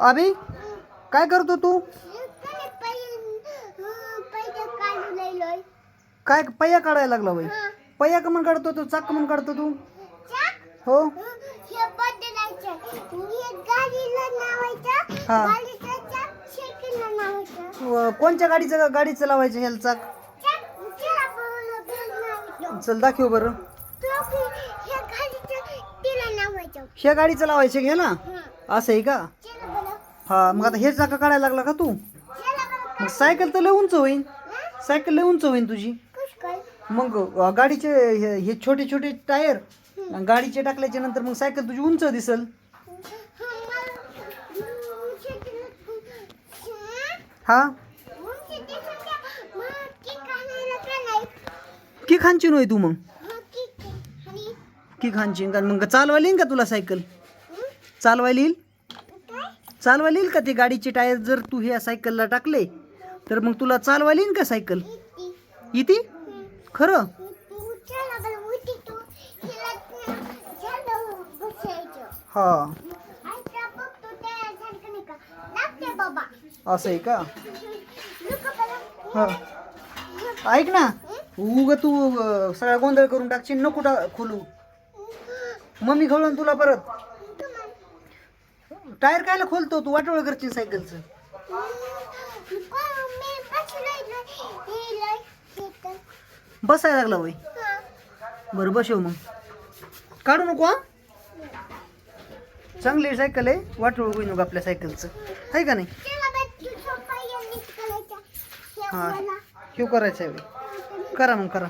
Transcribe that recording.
अभि काय करतो तू? काय पय्या काढायला लागला बाई? पय्या कमन काढतो तू चाक कमन काढतो तू? हो. हा. कोणत्या गाडीचं गाडीचं लावायचं ह्याला चाक? चल दाखव बरं. ह्या गाडीचं लावायचं. घ्याला असं आहे का? हा मग आता हे चाका काढायला लागला का तू? मग सायकल तर लय उंच होईन. सायकल लय उंच होईन तुझी. मग गाडीचे हे हे छोटे छोटे टायर गाडीचे टाकल्याच्या नंतर मग सायकल तुझी उंच दिसल. हा? की खांचीन होय तू मग. की खांचीन का मग चालवायला येईन का तुला सायकल? चालवायला येईल? चालवायला येईल का ते गाडीचे टायर? जर तू ह्या सायकलला टाकले तर मग तुला चालवायला येईल का सायकल? येते खरं? हा. असं आहे का? हा. ऐक ना. उग तू सगळा गोंधळ करून टाकशील नको टा खोलू. मम्मी खवळून तुला परत. टायर कायला खोलतो तू? वाटोळ करशील सायकलचं. बसायला लागला वय बरं बसव मग. काढू नको हा? चांगली सायकल आहे. वाटोळ होई नको आपल्या सायकलचं. आहे का नाही? हा. हे करायचं आहे करा मग करा.